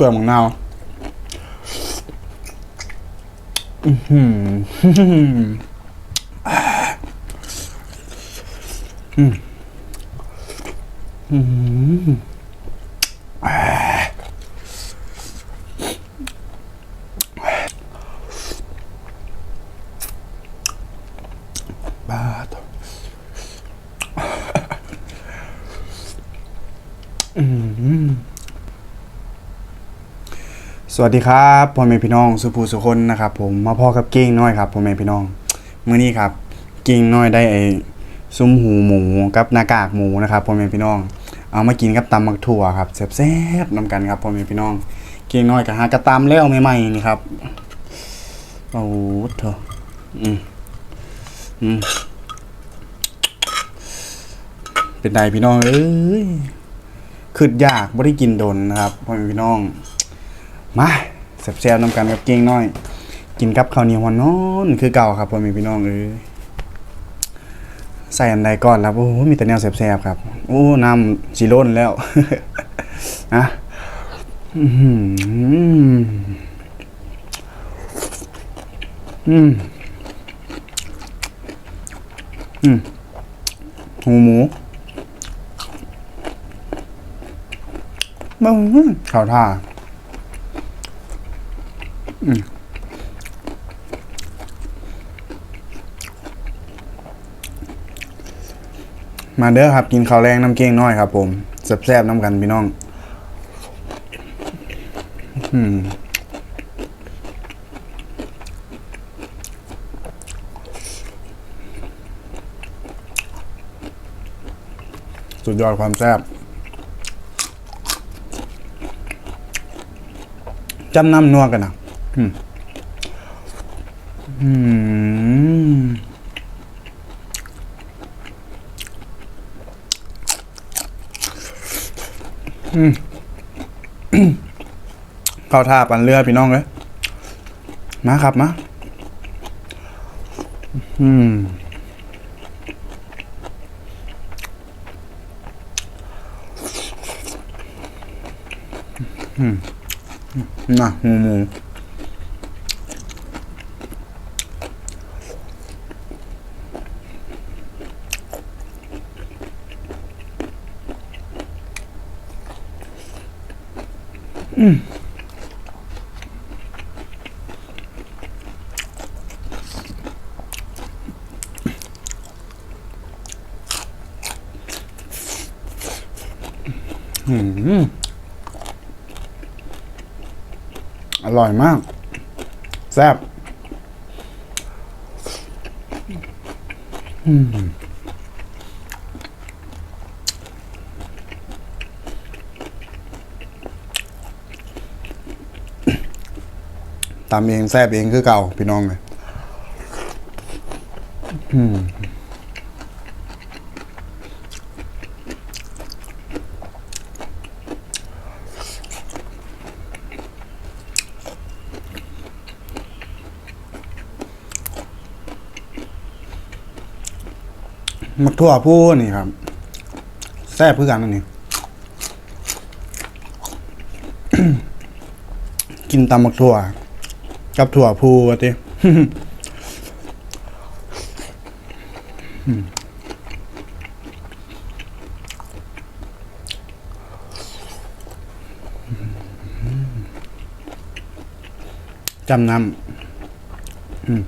ลือกมะนาวอื้อหืออืมอืมบ้าตัวอืม วัสดีครับพ่อแม่พี่น้องสุภูสุคนนะครับผมมาพ่อกับเก้งน้อยครับพ่อแม่พี่น้องมื้อนี้ครับเก้งน้อยได้ไอ้ซุ้มหูหมูกับหน้ากากหมูนะครับพ่อแม่พี่น้อง เอามากินกับตำมักถั่วครับแซ่บๆนำกันครับพ่อแม่พี่น้องเก้งน้อยก็หากระตำแล้วใหม่ๆนี่ครับโอ้โหเถอะอืมอืมเป็นไดพี่น้องเอ้ยคืดยากบ่ได้กินโดนนะครับพ่อแม่พี่น้อง มาแซ่บๆนำกันกับเก่งน้อย กินกับข้าวเหนียวหอนนอนคือเก่าครับพ่อแม่พี่น้องเอ้ยใส่อันใดก่อนครับโอ้โหมีแต่แนวแซ่บๆครับ โอ้น้ำสีล้นแล้วนะอื้อหืออืมอืมหูหมูบ้งข้าวท่า มาเด้อครับ กินข้าวแรงน้ำเก้งน้อยครับผมแซ่บๆน้ำกันพี่น้อง อืมสุดยอดความแซ่บจำน้ำนัวกันนะ อืมเข้าท่าปันเรือพี่น้องเลยมาครับมาอืมอืมน่ะหมูหมู อร่อยมาก แซ่บ อืม ตำเองแซ่บเองคือเก่าพี่น้องเลยอืมมักทั่วผู้นี่ครับแซ่บเพื่อกันอันนี้กินตำมักทั่ว กับถั่วพูวะติจำนำอืม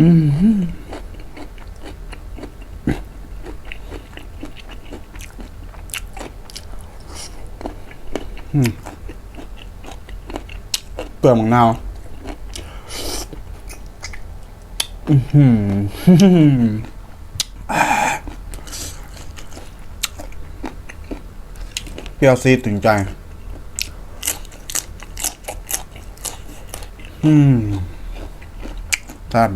เปลือกมังนาวเปรี้ยวซีดถึงใจ อืม จัด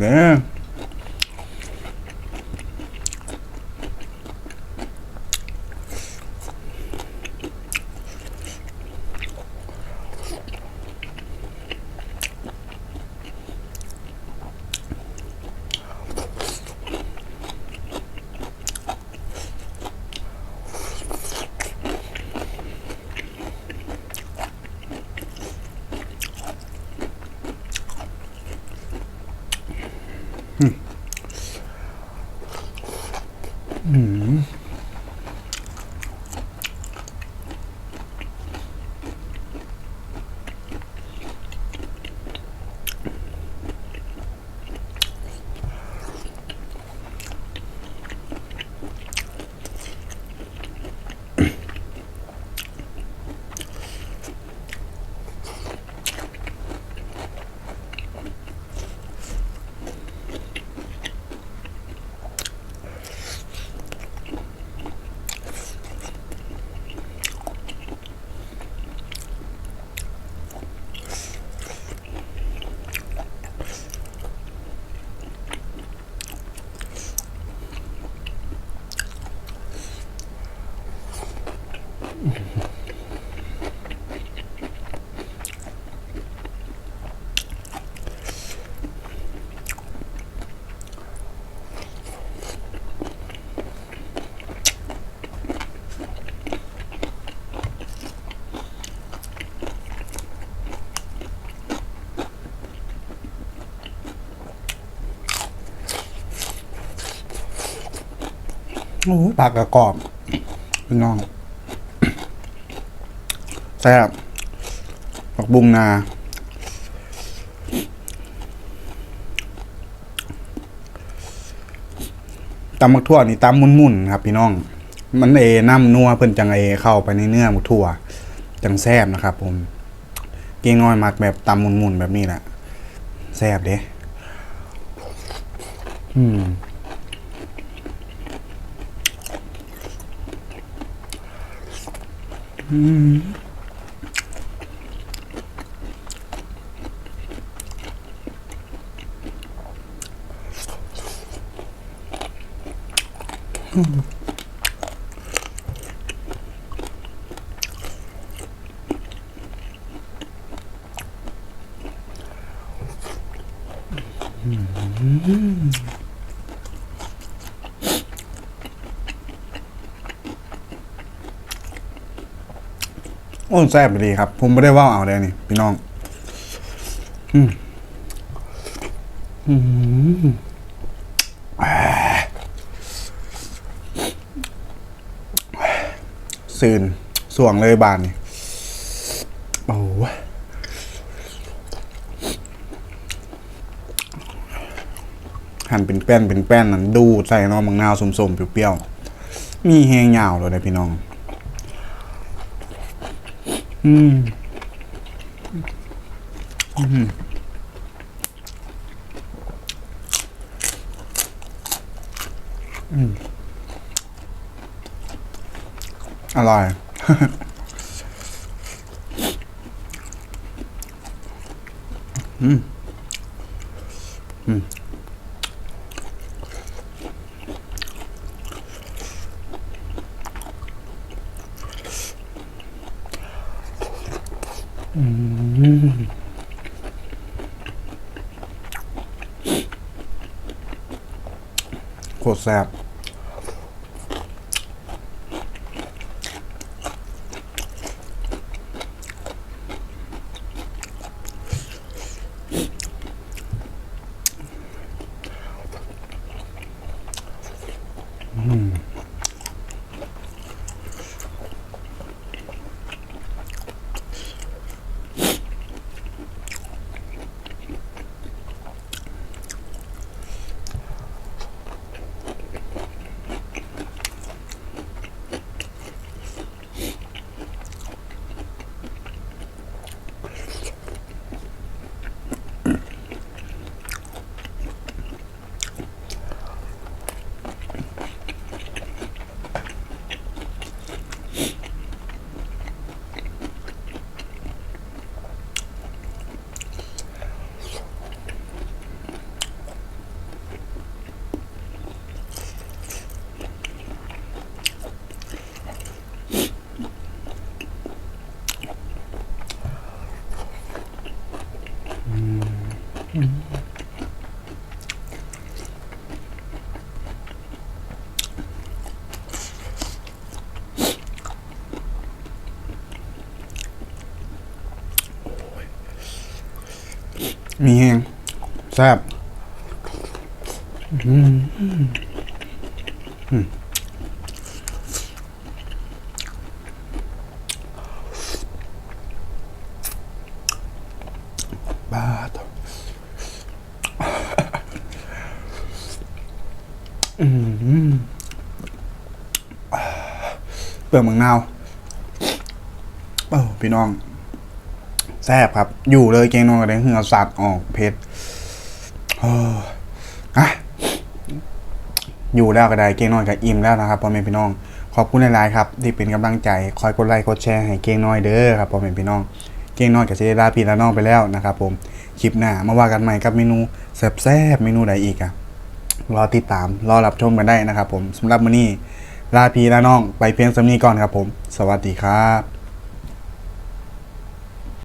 Mm. เด้อโอ้ปากกระกรอบพี่น้องแซ่บผักบุงนาตำมักทั่วนี่ตำมุนๆครับ พี่น้อง มันเอน้ำนัวเพิ่นจังเอเข้าไปในเนื้อมักทั่ว จังแซ่บนะครับผม เก่งน้อยมักแบบตำมุนๆแบบนี้แหละแซ่บเด้อืม うん。うんうん。 อ้แซ่บดีครับ ผมไม่ได้ว่าเอาเลยนี่ พี่น้อง อืมอืมอ่าสื่นส่วงเลยบานนี่โอ้หั่นเป็นแป้นเป็นแป้นนั่นดูใส่น้องมังนาวสมๆเปรี้ยวๆมีแหงยาวเลยนะพี่น้อง อืมอืมอืมอร่อย อืม โคตรแซ่บ มีแห้งแซ่บบ้าตัวอืมเปลือกมังนาวเออพี่น้อง แซ่บครับ อยู่เลยเกงนอนกับเหงื่อสัตว์ออกเผ็ดเอออะอยู่แล้วก็ได้เกงนอนกับอิ่มแล้วนะครับพ่อแม่พี่น้อง ขอบคุณหลายๆครับ ที่เป็นกำลังใจคอยกดไลค์กดแชร์ให้เกงน้อยเด้อครับพ่อแม่พี่น้อง เกงน้อยกับเซเดาพี่และน้องไปแล้วนะครับผมคลิปหน้ามาว่ากันใหม่กับเมนูแซ่บๆเมนูใดอีกอะรอติดตามรอรับชมกันได้นะครับผมสำหรับมื้อนี้ลาพี่และน้องไปเพียงสำนี้ก่อนครับผม สวัสดีครับ